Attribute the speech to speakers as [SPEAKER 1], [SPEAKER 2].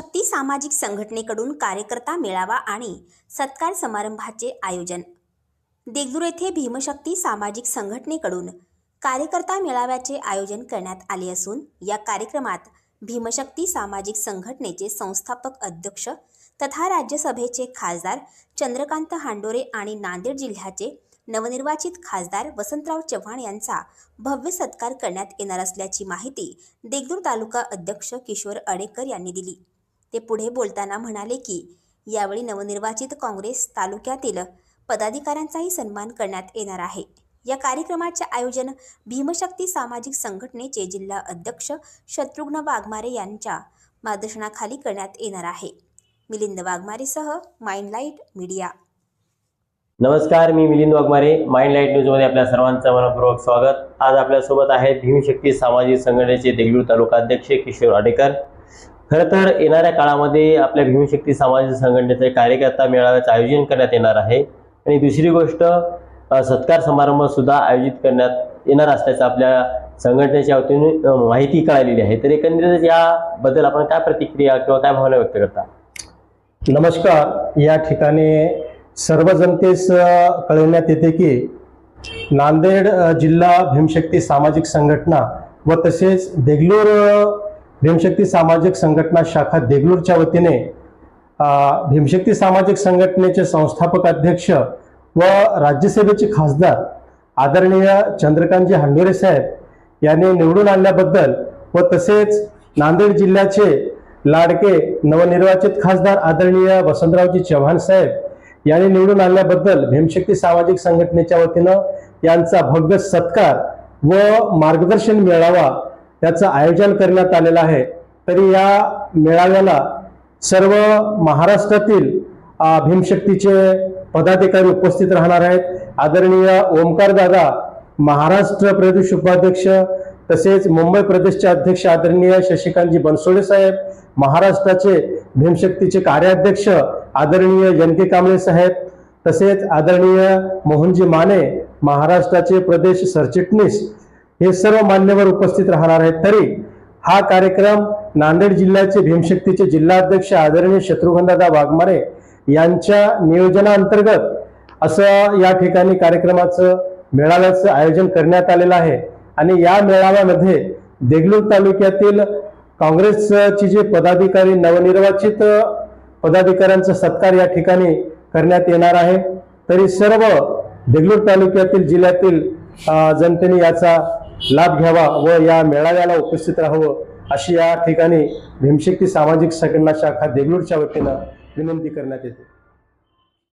[SPEAKER 1] सामाजिक संघटनेकडून कार्यकर्ता मेळावा आणि सत्कार समारंभाचे आयोजन. देगलूर येथे भीमशक्ती सामाजिक संघटनेकडून कार्यकर्ता मेळाव्याचे आयोजन करण्यात आले असून या कार्यक्रमात भीमशक्ती सामाजिक संघटनेचे संस्थापक अध्यक्ष तथा राज्यसभेचे खासदार चंद्रकांत हांडोरे आणि नांदेड जिल्ह्याचे नवनिर्वाचित खासदार वसंतराव चव्हाण यांचा भव्य सत्कार करण्यात येणार असल्याची माहिती देगलूर तालुका अध्यक्ष किशोर अडेकर यांनी दिली. ते पुढे बोलताना म्हणाले की यावेळी नवनिर्वाचित काँग्रेस तालुक्यातील पदाधिकाऱ्यांचाही सन्मान करण्यात येणार आहे. या कार्यक्रमाचे आयोजन भीमशक्ती सामाजिक संघटनेचे जिल्हा अध्यक्ष शत्रुघ्न वाघमारे यांच्या मार्गदर्शनाखाली करण्यात येणार आहे. मिलिंद वाघमारेसह माइंडलाईट मीडिया.
[SPEAKER 2] नमस्कार मी मिलिंद वाघमारे माइंड लाइट न्यूजमध्ये आपल्या सर्वांचं मनपूर्वक स्वागत. आज आपल्यासोबत आहेत भीमशक्ती सामाजिक संघटनेचे देगलूर तालुका अध्यक्ष किशोर आडेकर. खरं तर येणाऱ्या काळामध्ये आपल्या भीमशक्ती सामाजिक संघटनेचे कार्यकर्ता मेळाव्याचं आयोजन करण्यात येणार आहे. आणि दुसरी गोष्ट सत्कार समारंभ सुद्धा आयोजित करण्यात येणार असल्याचं आपल्या संघटनेच्या वतीने माहिती कळालेली आहे. तर एकंदरीत याबद्दल आपण काय प्रतिक्रिया किंवा काय भावना व्यक्त करता?
[SPEAKER 3] नमस्कार. या ठिकाणी सर्व जनतेस कळविण्यात येते की नांदेड जिल्हा भीमशक्ती सामाजिक संघटना व तसेच देगलूर भीमशक्ती सामाजिक संघटना शाखा देगलूरच्या वतीने भीमशक्ती सामाजिक संघटनेचे संस्थापक अध्यक्ष व राज्यसभेचे खासदार आदरणीय चंद्रकांतजी हंडोरे साहेब यांनी निवडून आणल्याबद्दल व तसेच नांदेड जिल्ह्याचे लाडके नवनिर्वाचित खासदार आदरणीय वसंतरावजी चव्हाण साहेब यांनी निवडून आणल्याबद्दल भीमशक्ती सामाजिक संघटनेच्या वतीनं यांचा भव्य सत्कार व मार्गदर्शन मिळावा याचं आयोजन करण्यात आलेलं आहे. तरी या मेळाव्याला सर्व महाराष्ट्रातील भीमशक्तीचे पदाधिकारी उपस्थित राहणार आहेत. आदरणीय ओमकार दादा महाराष्ट्र प्रदेश उपाध्यक्ष तसेच मुंबई प्रदेशचे अध्यक्ष आदरणीय शशिकांतजी बनसोडे साहेब महाराष्ट्राचे भीमशक्तीचे कार्याध्यक्ष आदरणीय जनके कांबळे साहेब तसेच आदरणीय मोहनजी माने महाराष्ट्राचे प्रदेश सरचिटणीस हे सर्व मान्यवर उपस्थित राहणार आहेत. तरी हा कार्यक्रम नांदेड जिल्ह्याचे भीमशक्तीचे जिल्हाध्यक्ष आदरणीय शत्रुघ्नदादा वाघमारे यांच्या नियोजनाअंतर्गत असं या ठिकाणी कार्यक्रमाचं मेळाव्याचं आयोजन करण्यात आलेलं आहे. आणि या मेळाव्यामध्ये देगलूर तालुक्यातील काँग्रेसचे जे पदाधिकारी नवनिर्वाचित पदाधिकाऱ्यांचा सत्कार या ठिकाणी करण्यात येणार आहे. तरी सर्व देगलूर तालुक्यातील जिल्ह्यातील जनतेने याचा लाभ घ्यावा व या मेळाव्याला उपस्थित राहावं अशी या ठिकाणी भीमशक्ती सामाजिक संघटना शाखा देगलूरच्या वतीनं विनंती करण्यात येते.